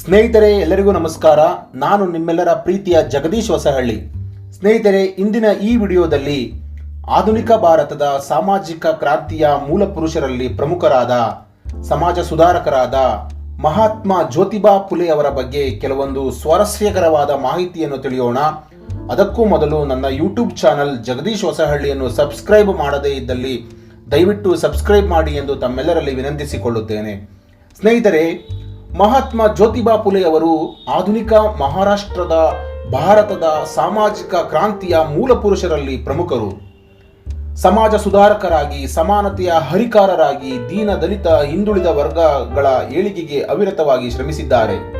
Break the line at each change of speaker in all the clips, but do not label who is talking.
ಸ್ನೇಹಿತರೆ, ಎಲ್ಲರಿಗೂ ನಮಸ್ಕಾರ. ನಾನು ನಿಮ್ಮೆಲ್ಲರ ಪ್ರೀತಿಯ ಜಗದೀಶ್ ಹೊಸಹಳ್ಳಿ. ಸ್ನೇಹಿತರೆ, ಇಂದಿನ ಈ ವಿಡಿಯೋದಲ್ಲಿ ಆಧುನಿಕ ಭಾರತದ ಸಾಮಾಜಿಕ ಕ್ರಾಂತಿಯ ಮೂಲ ಪುರುಷರಲ್ಲಿ ಪ್ರಮುಖರಾದ, ಸಮಾಜ ಸುಧಾರಕರಾದ ಮಹಾತ್ಮ ಜ್ಯೋತಿಬಾ ಫುಲೆ ಅವರ ಬಗ್ಗೆ ಕೆಲವೊಂದು ಸ್ವಾರಸ್ಯಕರವಾದ ಮಾಹಿತಿಯನ್ನು ತಿಳಿಯೋಣ. ಅದಕ್ಕೂ ಮೊದಲು ನನ್ನ ಯೂಟ್ಯೂಬ್ ಚಾನಲ್ ಜಗದೀಶ್ ಹೊಸಹಳ್ಳಿಯನ್ನು ಸಬ್ಸ್ಕ್ರೈಬ್ ಮಾಡದೇ ಇದ್ದಲ್ಲಿ ದಯವಿಟ್ಟು ಸಬ್ಸ್ಕ್ರೈಬ್ ಮಾಡಿ ಎಂದು ತಮ್ಮೆಲ್ಲರಲ್ಲಿ ವಿನಂತಿಸಿಕೊಳ್ಳುತ್ತೇನೆ. ಸ್ನೇಹಿತರೆ ಮಹಾತ್ಮ ಜ್ಯೋತಿಬಾ ಫುಲೆ ಅವರು ಆಧುನಿಕ ಮಹಾರಾಷ್ಟ್ರದ, ಭಾರತದ ಸಾಮಾಜಿಕ ಕ್ರಾಂತಿಯ ಮೂಲ ಪುರುಷರಲ್ಲಿ ಪ್ರಮುಖರು. ಸಮಾಜ ಸುಧಾರಕರಾಗಿ, ಸಮಾನತೆಯ ಹರಿಕಾರರಾಗಿ, ದೀನ ದಲಿತ, ಹಿಂದುಳಿದ ವರ್ಗಗಳ ಏಳಿಗೆಗೆ ಅವಿರತವಾಗಿ ಶ್ರಮಿಸಿದ್ದಾರೆ.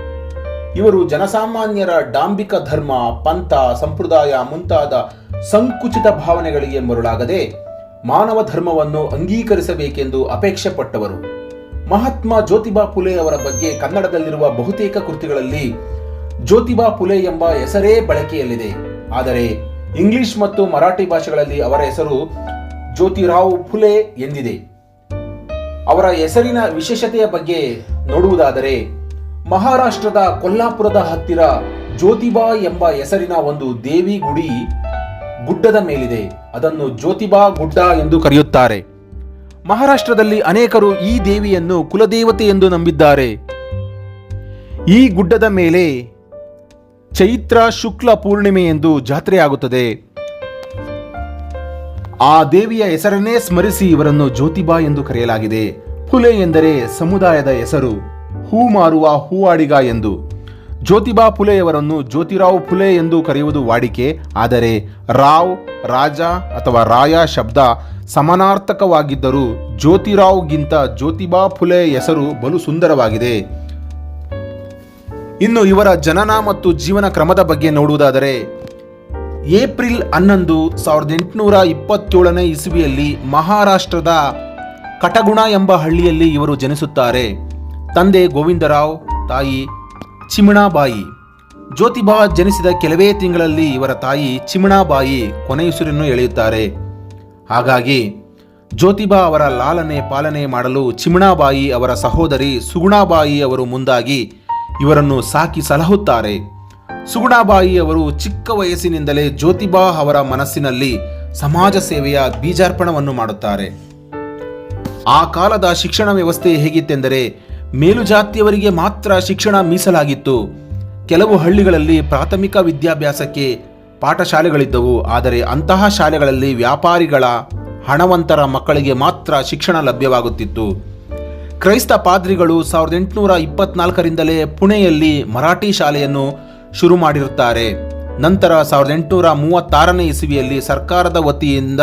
ಇವರು ಜನಸಾಮಾನ್ಯರ ಡಾಂಬಿಕ ಧರ್ಮ, ಪಂಥ, ಸಂಪ್ರದಾಯ ಮುಂತಾದ ಸಂಕುಚಿತ ಭಾವನೆಗಳಿಗೆ ಮರುಳಾಗದೆ ಮಾನವ ಧರ್ಮವನ್ನು ಅಂಗೀಕರಿಸಬೇಕೆಂದು ಅಪೇಕ್ಷೆ ಪಟ್ಟವರು ಮಹಾತ್ಮ ಜ್ಯೋತಿಬಾ ಫುಲೆ ಅವರ ಬಗ್ಗೆ ಕನ್ನಡದಲ್ಲಿರುವ ಬಹುತೇಕ ಕೃತಿಗಳಲ್ಲಿ ಜ್ಯೋತಿಬಾ ಫುಲೆ ಎಂಬ ಹೆಸರೇ ಬಳಕೆಯಲ್ಲಿದೆ. ಆದರೆ ಇಂಗ್ಲಿಷ್ ಮತ್ತು ಮರಾಠಿ ಭಾಷೆಗಳಲ್ಲಿ ಅವರ ಹೆಸರು ಜ್ಯೋತಿರಾವ್ ಫುಲೆ ಎಂದಿದೆ. ಅವರ ಹೆಸರಿನ ವಿಶೇಷತೆಯ ಬಗ್ಗೆ ನೋಡುವುದಾದರೆ, ಮಹಾರಾಷ್ಟ್ರದ ಕೊಲ್ಲಾಪುರದ ಹತ್ತಿರ ಜ್ಯೋತಿಬಾ ಎಂಬ ಹೆಸರಿನ ಒಂದು ದೇವಿ ಗುಡಿ ಗುಡ್ಡದ ಮೇಲಿದೆ. ಅದನ್ನು ಜ್ಯೋತಿಬಾ ಗುಡ್ಡ ಎಂದು ಕರೆಯುತ್ತಾರೆ. ಮಹಾರಾಷ್ಟ್ರದಲ್ಲಿ ಅನೇಕರು ಈ ದೇವಿಯನ್ನು ಕುಲದೇವತೆ ಎಂದು ನಂಬಿದ್ದಾರೆ. ಈ ಗುಡ್ಡದ ಮೇಲೆ ಚೈತ್ರ ಶುಕ್ಲ ಪೂರ್ಣಿಮೆ ಎಂದು ಜಾತ್ರೆಯಾಗುತ್ತದೆ. ಆ ದೇವಿಯ ಹೆಸರನ್ನೇ ಸ್ಮರಿಸಿ ಇವರನ್ನು ಜ್ಯೋತಿಬಾ ಎಂದು ಕರೆಯಲಾಗಿದೆ. ಫುಲೆ ಎಂದರೆ ಸಮುದಾಯದ ಹೆಸರು, ಹೂ ಮಾರುವ ಹೂವಾಡಿಗ ಎಂದು. ಜ್ಯೋತಿಬಾ ಫುಲೆಯವರನ್ನು ಜ್ಯೋತಿರಾವ್ ಫುಲೆ ಎಂದು ಕರೆಯುವುದು ವಾಡಿಕೆ, ಆದರೆ ರಾವ್, ರಾಜ ಅಥವಾ ರಾಯ ಶಬ್ದ ಸಮಾನಾರ್ಥಕವಾಗಿದ್ದರೂ ಜ್ಯೋತಿರಾವ್ಗಿಂತ ಜ್ಯೋತಿಬಾ ಫುಲೆ ಹೆಸರು ಬಲು ಸುಂದರವಾಗಿದೆ. ಇನ್ನು ಇವರ ಜನನ ಮತ್ತು ಜೀವನ ಕ್ರಮದ ಬಗ್ಗೆ ನೋಡುವುದಾದರೆ, ಏಪ್ರಿಲ್ ಹನ್ನೊಂದು ಸಾವಿರದ ಎಂಟುನೂರ ಇಪ್ಪತ್ತೇಳನೇ ಇಸುವಿಯಲ್ಲಿ ಮಹಾರಾಷ್ಟ್ರದ ಕಟಗುಣ ಎಂಬ ಹಳ್ಳಿಯಲ್ಲಿ ಇವರು ಜನಿಸುತ್ತಾರೆ. ತಂದೆ ಗೋವಿಂದರಾವ್, ತಾಯಿ ಚಿಮಣಾಬಾಯಿ. ಜ್ಯೋತಿಬಾ ಜನಿಸಿದ ಕೆಲವೇ ತಿಂಗಳಲ್ಲಿ ಇವರ ತಾಯಿ ಚಿಮಣಾಬಾಯಿ ಕೊನೆಯುಸಿರನ್ನು ಎಳೆಯುತ್ತಾರೆ. ಹಾಗಾಗಿ ಜ್ಯೋತಿಬಾ ಅವರ ಲಾಲನೆ ಪಾಲನೆ ಮಾಡಲು ಚಿಮಣಾಬಾಯಿ ಅವರ ಸಹೋದರಿ ಸುಗುಣಾಬಾಯಿ ಅವರು ಮುಂದಾಗಿ ಇವರನ್ನು ಸಾಕಿ ಸಲಹುತ್ತಾರೆ. ಸುಗುಣಾಬಾಯಿ ಅವರು ಚಿಕ್ಕ ವಯಸ್ಸಿನಿಂದಲೇ ಜ್ಯೋತಿಬಾ ಅವರ ಮನಸ್ಸಿನಲ್ಲಿ ಸಮಾಜ ಸೇವೆಯ ಬೀಜಾರ್ಪಣವನ್ನು ಮಾಡುತ್ತಾರೆ. ಆ ಕಾಲದ ಶಿಕ್ಷಣ ವ್ಯವಸ್ಥೆ ಹೇಗಿತ್ತೆಂದರೆ ಮೇಲುಜಾತಿಯವರಿಗೆ ಮಾತ್ರ ಶಿಕ್ಷಣ ಮೀಸಲಾಗಿತ್ತು. ಕೆಲವು ಹಳ್ಳಿಗಳಲ್ಲಿ ಪ್ರಾಥಮಿಕ ವಿದ್ಯಾಭ್ಯಾಸಕ್ಕೆ ಪಾಠಶಾಲೆಗಳಿದ್ದವು. ಆದರೆ ಅಂತಹ ಶಾಲೆಗಳಲ್ಲಿ ವ್ಯಾಪಾರಿಗಳ ಹಣವಂತರ ಮಕ್ಕಳಿಗೆ ಮಾತ್ರ ಶಿಕ್ಷಣ ಲಭ್ಯವಾಗುತ್ತಿತ್ತು. ಕ್ರೈಸ್ತ ಪಾದ್ರಿಗಳು ಸಾವಿರದ ಎಂಟುನೂರ ಇಪ್ಪತ್ನಾಲ್ಕರಿಂದಲೇ ಪುಣೆಯಲ್ಲಿ ಮರಾಠಿ ಶಾಲೆಯನ್ನು ಶುರು ಮಾಡಿರುತ್ತಾರೆ. ನಂತರ ಸಾವಿರದ ಎಂಟುನೂರ ಮೂವತ್ತಾರನೇ ಇಸವಿಯಲ್ಲಿ ಸರ್ಕಾರದ ವತಿಯಿಂದ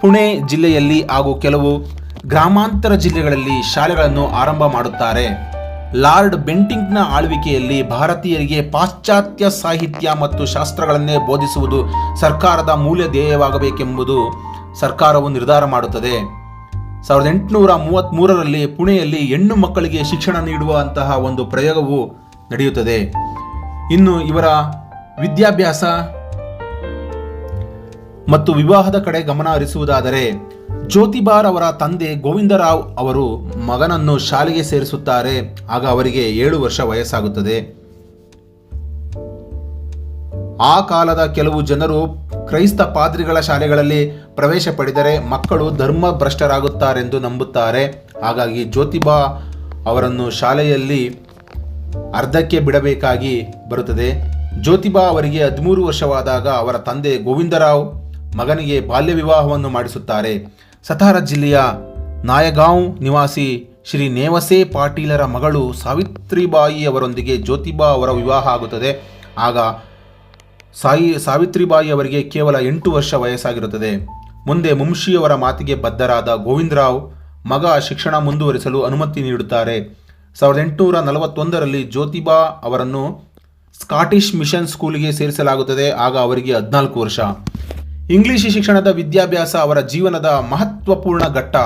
ಪುಣೆ ಜಿಲ್ಲೆಯಲ್ಲಿ ಹಾಗೂ ಕೆಲವು ಗ್ರಾಮಾಂತರ ಜಿಲ್ಲೆಗಳಲ್ಲಿ ಶಾಲೆಗಳನ್ನು ಆರಂಭ ಮಾಡುತ್ತಾರೆ. ಲಾರ್ಡ್ ಬೆಂಟಿಂಗ್ನ ಆಳ್ವಿಕೆಯಲ್ಲಿ ಭಾರತೀಯರಿಗೆ ಪಾಶ್ಚಾತ್ಯ ಸಾಹಿತ್ಯ ಮತ್ತು ಶಾಸ್ತ್ರಗಳನ್ನೇ ಬೋಧಿಸುವುದು ಸರ್ಕಾರದ ಮೂಲ ಧ್ಯೇಯವಾಗಬೇಕೆಂಬುದು ಸರ್ಕಾರವು ನಿರ್ಧಾರ ಮಾಡುತ್ತದೆ. ಸಾವಿರದ ಎಂಟುನೂರ ಮೂವತ್ತ್ಮೂರರಲ್ಲಿ ಪುಣೆಯಲ್ಲಿ ಹೆಣ್ಣು ಮಕ್ಕಳಿಗೆ ಶಿಕ್ಷಣ ನೀಡುವಂತಹ ಒಂದು ಪ್ರಯೋಗವು ನಡೆಯುತ್ತದೆ. ಇನ್ನು ಇವರ ವಿದ್ಯಾಭ್ಯಾಸ ಮತ್ತು ವಿವಾಹದ ಕಡೆ ಗಮನ ಹರಿಸುವುದಾದರೆ ಜ್ಯೋತಿಬಾರ್ ಅವರ ತಂದೆ ಗೋವಿಂದರಾವ್ ಅವರು ಮಗನನ್ನು ಶಾಲೆಗೆ ಸೇರಿಸುತ್ತಾರೆ. ಆಗ ಅವರಿಗೆ ಏಳು ವರ್ಷ ವಯಸ್ಸಾಗುತ್ತದೆ. ಆ ಕಾಲದ ಕೆಲವು ಜನರು ಕ್ರೈಸ್ತ ಪಾದ್ರಿಗಳ ಶಾಲೆಗಳಲ್ಲಿ ಪ್ರವೇಶ ಪಡೆದರೆ ಮಕ್ಕಳು ಧರ್ಮ ಭ್ರಷ್ಟರಾಗುತ್ತಾರೆಂದು ನಂಬುತ್ತಾರೆ. ಹಾಗಾಗಿ ಜ್ಯೋತಿಬಾ ಅವರನ್ನು ಶಾಲೆಯಲ್ಲಿ ಅರ್ಧಕ್ಕೆ ಬಿಡಬೇಕಾಗಿ ಬರುತ್ತದೆ. ಜ್ಯೋತಿಬಾ ಅವರಿಗೆ ಹದಿಮೂರು ವರ್ಷವಾದಾಗ ಅವರ ತಂದೆ ಗೋವಿಂದರಾವ್ ಮಗನಿಗೆ ಬಾಲ್ಯ ವಿವಾಹವನ್ನು ಮಾಡಿಸುತ್ತಾರೆ. ಸತಾರ ಜಿಲ್ಲೆಯ ನಾಯಗಾಂವ್ ನಿವಾಸಿ ಶ್ರೀ ನೇವಸೆ ಪಾಟೀಲರ ಮಗಳು ಸಾವಿತ್ರಿಬಾಯಿ ಅವರೊಂದಿಗೆ ಜ್ಯೋತಿಬಾ ಅವರ ವಿವಾಹ ಆಗುತ್ತದೆ. ಆಗ ಸಾಯಿ ಸಾವಿತ್ರಿಬಾಯಿ ಅವರಿಗೆ ಕೇವಲ ಎಂಟು ವರ್ಷ ವಯಸ್ಸಾಗಿರುತ್ತದೆ. ಮುಂದೆ ಮುಂಶಿಯವರ ಮಾತಿಗೆ ಬದ್ಧರಾದ ಗೋವಿಂದರಾವ್ ಮಗ ಶಿಕ್ಷಣ ಮುಂದುವರಿಸಲು ಅನುಮತಿ ನೀಡುತ್ತಾರೆ. ಸಾವಿರದ ಎಂಟುನೂರ ನಲವತ್ತೊಂದರಲ್ಲಿ ಜ್ಯೋತಿಬಾ ಅವರನ್ನು ಸ್ಕಾಟಿಷ್ ಮಿಷನ್ ಸ್ಕೂಲಿಗೆ ಸೇರಿಸಲಾಗುತ್ತದೆ. ಆಗ ಅವರಿಗೆ ಹದಿನಾಲ್ಕು ವರ್ಷ. ಇಂಗ್ಲಿಷ್ ಶಿಕ್ಷಣದ ವಿದ್ಯಾಭ್ಯಾಸ ಅವರ ಜೀವನದ ಮಹತ್ವಪೂರ್ಣ ಘಟ್ಟ.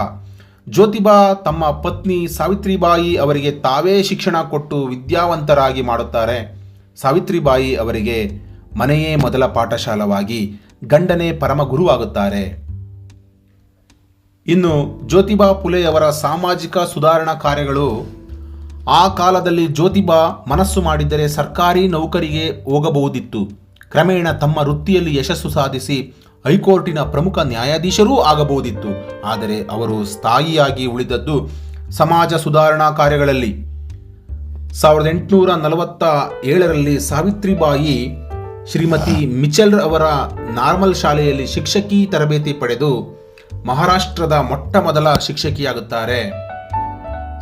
ಜ್ಯೋತಿಬಾ ತಮ್ಮ ಪತ್ನಿ ಸಾವಿತ್ರಿಬಾಯಿ ಅವರಿಗೆ ತಾವೇ ಶಿಕ್ಷಣ ಕೊಟ್ಟು ವಿದ್ಯಾವಂತರಾಗಿ ಮಾಡುತ್ತಾರೆ. ಸಾವಿತ್ರಿಬಾಯಿ ಅವರಿಗೆ ಮನೆಯೇ ಮೊದಲ ಪಾಠಶಾಲವಾಗಿ ಗಂಡನೇ ಪರಮ ಗುರುವಾಗುತ್ತಾರೆ. ಇನ್ನು ಜ್ಯೋತಿಬಾ ಫುಲೆ ಅವರ ಸಾಮಾಜಿಕ ಸುಧಾರಣಾ ಕಾರ್ಯಗಳು. ಆ ಕಾಲದಲ್ಲಿ ಜ್ಯೋತಿಬಾ ಮನಸ್ಸು ಮಾಡಿದ್ದರೆ ಸರ್ಕಾರಿ ನೌಕರಿಗೆ ಹೋಗಬಹುದಿತ್ತು. ಕ್ರಮೇಣ ತಮ್ಮ ವೃತ್ತಿಯಲ್ಲಿ ಯಶಸ್ಸು ಸಾಧಿಸಿ ಹೈಕೋರ್ಟಿನ ಪ್ರಮುಖ ನ್ಯಾಯಾಧೀಶರೂ ಆಗಬಹುದಿತ್ತು. ಆದರೆ ಅವರು ಸ್ಥಾಯಿಯಾಗಿ ಉಳಿದದ್ದು ಸಮಾಜ ಸುಧಾರಣಾ ಕಾರ್ಯಗಳಲ್ಲಿ. ಸಾವಿರದ ಎಂಟುನೂರ ನಲವತ್ತ ಏಳರಲ್ಲಿ ಸಾವಿತ್ರಿಬಾಯಿ ಶ್ರೀಮತಿ ಮಿಚಲ್ ಅವರ ನಾರ್ಮಲ್ ಶಾಲೆಯಲ್ಲಿ ಶಿಕ್ಷಕಿ ತರಬೇತಿ ಪಡೆದು ಮಹಾರಾಷ್ಟ್ರದ ಮೊಟ್ಟ ಮೊದಲ ಶಿಕ್ಷಕಿಯಾಗುತ್ತಾರೆ.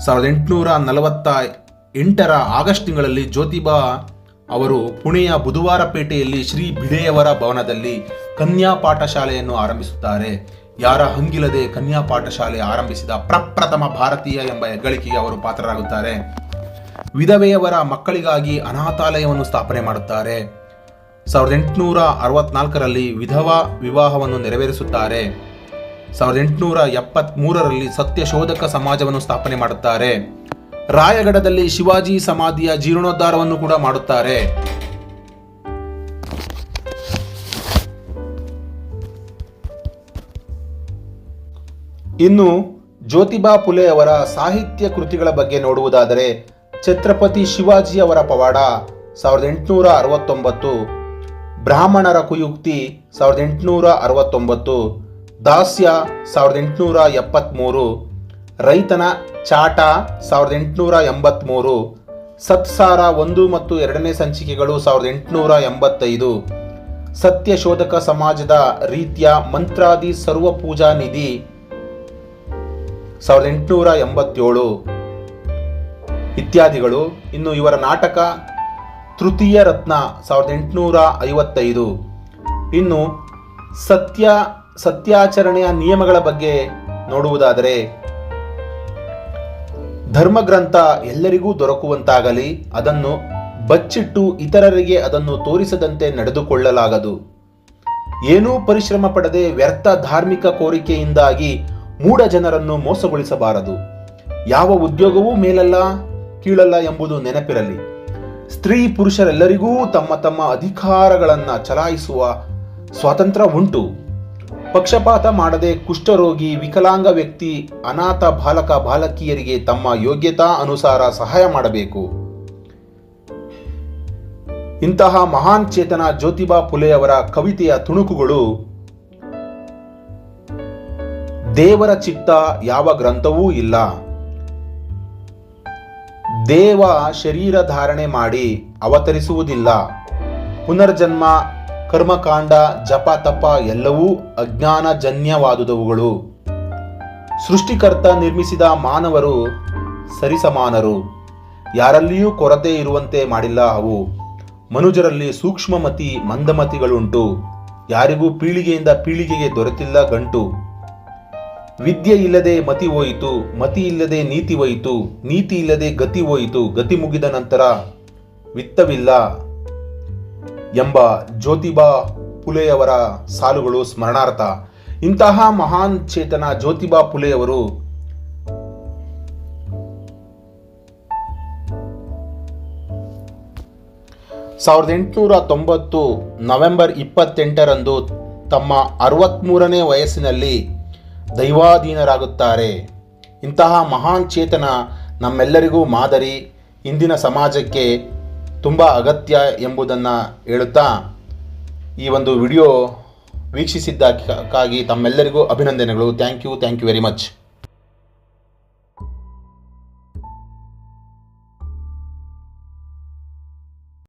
ಸಾವಿರದ ಎಂಟುನೂರ ನಲವತ್ತ ಎಂಟರ ಆಗಸ್ಟ್ ತಿಂಗಳಲ್ಲಿ ಜ್ಯೋತಿಬಾ ಅವರು ಪುಣೆಯ ಬುಧವಾರಪೇಟೆಯಲ್ಲಿ ಶ್ರೀ ಭಿಡೆಯವರ ಭವನದಲ್ಲಿ ಕನ್ಯಾ ಪಾಠಶಾಲೆಯನ್ನು ಆರಂಭಿಸುತ್ತಾರೆ. ಯಾರ ಹಂಗಿಲ್ಲದೆ ಕನ್ಯಾ ಪಾಠಶಾಲೆ ಆರಂಭಿಸಿದ ಪ್ರಪ್ರಥಮ ಭಾರತೀಯ ಎಂಬ ಹೆಗ್ಗಳಿಕೆಗೆ ಅವರು ಪಾತ್ರರಾಗುತ್ತಾರೆ. ವಿಧವೆಯವರ ಮಕ್ಕಳಿಗಾಗಿ ಅನಾಥಾಲಯವನ್ನು ಸ್ಥಾಪನೆ ಮಾಡುತ್ತಾರೆ. ಸಾವಿರದ ಎಂಟುನೂರ ಅರವತ್ನಾಲ್ಕರಲ್ಲಿ ವಿಧವಾ ವಿವಾಹವನ್ನು ನೆರವೇರಿಸುತ್ತಾರೆ. ಸಾವಿರದ ಎಂಟುನೂರ ಎಪ್ಪತ್ಮೂರರಲ್ಲಿ ಸತ್ಯಶೋಧಕ ಸಮಾಜವನ್ನು ಸ್ಥಾಪನೆ ಮಾಡುತ್ತಾರೆ. ರಾಯಗಢದಲ್ಲಿ ಶಿವಾಜಿ ಸಮಾಧಿಯ ಜೀರ್ಣೋದ್ಧಾರವನ್ನು ಕೂಡ ಮಾಡುತ್ತಾರೆ. ಇನ್ನು ಜ್ಯೋತಿಬಾ ಫುಲೆ ಅವರ ಸಾಹಿತ್ಯ ಕೃತಿಗಳ ಬಗ್ಗೆ ನೋಡುವುದಾದರೆ ಛತ್ರಪತಿ ಶಿವಾಜಿ ಅವರ ಪವಾಡ ಸಾವಿರದ ಎಂಟುನೂರ ಅರವತ್ತೊಂಬತ್ತು, ಬ್ರಾಹ್ಮಣರ ಕುಯುಕ್ತಿ ಸಾವಿರದ ಎಂಟುನೂರ ಅರವತ್ತೊಂಬತ್ತು, ದಾಸ್ಯ ಸಾವಿರದ ಎಂಟುನೂರ ಎಪ್ಪತ್ತ್ಮೂರು, ರೈತನ ಚಾಟ ಸಾವಿರದ ಎಂಟುನೂರ ಎಂಬತ್ತ್ಮೂರು, ಸತ್ಸಾರ ಒಂದು ಮತ್ತು ಎರಡನೇ ಸಂಚಿಕೆಗಳು ಸಾವಿರದ ಎಂಟುನೂರ ಎಂಬತ್ತೈದು, ಸತ್ಯಶೋಧಕ ಸಮಾಜದ ರೀತಿಯ ಮಂತ್ರಾದಿ ಸರ್ವ ಪೂಜಾ ನಿಧಿ ಸಾವಿರದ ಎಂಟುನೂರ ಎಂಬತ್ತೇಳು. ಇತ್ಯಾದಿಗಳು ಇನ್ನು ಇವರ ನಾಟಕ ತೃತೀಯ ರತ್ನ ಸಾವಿರದ ಎಂಟುನೂರ ಐವತ್ತೈದು. ಇನ್ನು ಸತ್ಯ ಸತ್ಯಾಚರಣೆಯ ನಿಯಮಗಳ ಬಗ್ಗೆ ನೋಡುವುದಾದರೆ, ಧರ್ಮಗ್ರಂಥ ಎಲ್ಲರಿಗೂ ದೊರಕುವಂತಾಗಲಿ, ಅದನ್ನು ಬಚ್ಚಿಟ್ಟು ಇತರರಿಗೆ ಅದನ್ನು ತೋರಿಸದಂತೆ ನಡೆದುಕೊಳ್ಳಲಾಗದು. ಏನೂ ಪರಿಶ್ರಮ ಪಡದೆ ವ್ಯರ್ಥ ಧಾರ್ಮಿಕ ಕೋರಿಕೆಯಿಂದಾಗಿ ಮೂಢ ಜನರನ್ನು ಮೋಸಗೊಳಿಸಬಾರದು. ಯಾವ ಉದ್ಯೋಗವೂ ಮೇಲಲ್ಲ, ಕೀಳಲ್ಲ ಎಂಬುದು ನೆನಪಿರಲಿ. ಸ್ತ್ರೀ ಪುರುಷರೆಲ್ಲರಿಗೂ ತಮ್ಮ ತಮ್ಮ ಅಧಿಕಾರಗಳನ್ನು ಚಲಾಯಿಸುವ ಸ್ವಾತಂತ್ರ್ಯ ಉಂಟು. ಪಕ್ಷಪಾತ ಮಾಡದೆ ಕುಷ್ಠರೋಗಿ, ವಿಕಲಾಂಗ ವ್ಯಕ್ತಿ, ಅನಾಥ ಬಾಲಕ, ಬಾಲಕಿಯರಿಗೆ ತಮ್ಮ ಯೋಗ್ಯತಾ ಅನುಸಾರ ಸಹಾಯ ಮಾಡಬೇಕು. ಇಂತಹ ಮಹಾನ್ ಚೇತನ ಜ್ಯೋತಿಬಾ ಫುಲೆಯವರ ಕವಿತೆಯ ತುಣುಕುಗಳು ದೇವರ ಚಿತ್ತ ಯಾವ ಗ್ರಂಥವೂ ಇಲ್ಲ. ದೇವ ಶರೀರ ಧಾರಣೆ ಮಾಡಿ ಅವತರಿಸುವುದಿಲ್ಲ. ಪುನರ್ಜನ್ಮ, ಕರ್ಮಕಾಂಡ, ಜಪ, ತಪ ಎಲ್ಲವೂ ಅಜ್ಞಾನಜನ್ಯವಾದುದವುಗಳು. ಸೃಷ್ಟಿಕರ್ತ ನಿರ್ಮಿಸಿದ ಮಾನವರು ಸರಿಸಮಾನರು. ಯಾರಲ್ಲಿಯೂ ಕೊರತೆ ಇರುವಂತೆ ಮಾಡಿಲ್ಲ ಅವು. ಮನುಜರಲ್ಲಿ ಸೂಕ್ಷ್ಮಮತಿ, ಮಂದಮತಿಗಳುಂಟು. ಯಾರಿಗೂ ಪೀಳಿಗೆಯಿಂದ ಪೀಳಿಗೆಗೆ ದೊರೆತಿಲ್ಲ ಗಂಟು. ವಿದ್ಯೆ ಇಲ್ಲದೆ ಮತಿ ಹೋಯಿತು, ಮತಿ ಇಲ್ಲದೆ ನೀತಿ ಹೋಯಿತು, ನೀತಿ ಇಲ್ಲದೆ ಗತಿ ಹೋಯಿತು, ಗತಿ ಮುಗಿದ ನಂತರ ವಿತ್ತವಿಲ್ಲ ಎಂಬ ಜ್ಯೋತಿಬಾ ಪುಲೆಯವರ ಸಾಲುಗಳು ಸ್ಮರಣಾರ್ಥ. ಇಂತಹ ಮಹಾನ್ ಚೇತನ ಜ್ಯೋತಿಬಾ ಪುಲೆಯವರು ಸಾವಿರದ ಎಂಟುನೂರ ತೊಂಬತ್ತು ನವೆಂಬರ್ ಇಪ್ಪತ್ತೆಂಟರಂದು ತಮ್ಮ ಅರವತ್ತ್ಮೂರನೇ ವಯಸ್ಸಿನಲ್ಲಿ ದೈವಾಧೀನರಾಗುತ್ತಾರೆ. ಇಂತಹ ಮಹಾನ್ ಚೇತನ ನಮ್ಮೆಲ್ಲರಿಗೂ ಮಾದರಿ, ಇಂದಿನ ಸಮಾಜಕ್ಕೆ ತುಂಬ ಅಗತ್ಯ ಎಂಬುದನ್ನು ಹೇಳುತ್ತಾ ಈ ಒಂದು ವಿಡಿಯೋ ವೀಕ್ಷಿಸಿದ್ದಕ್ಕಾಗಿ ತಮ್ಮೆಲ್ಲರಿಗೂ ಅಭಿನಂದನೆಗಳು. Thank you thank you very much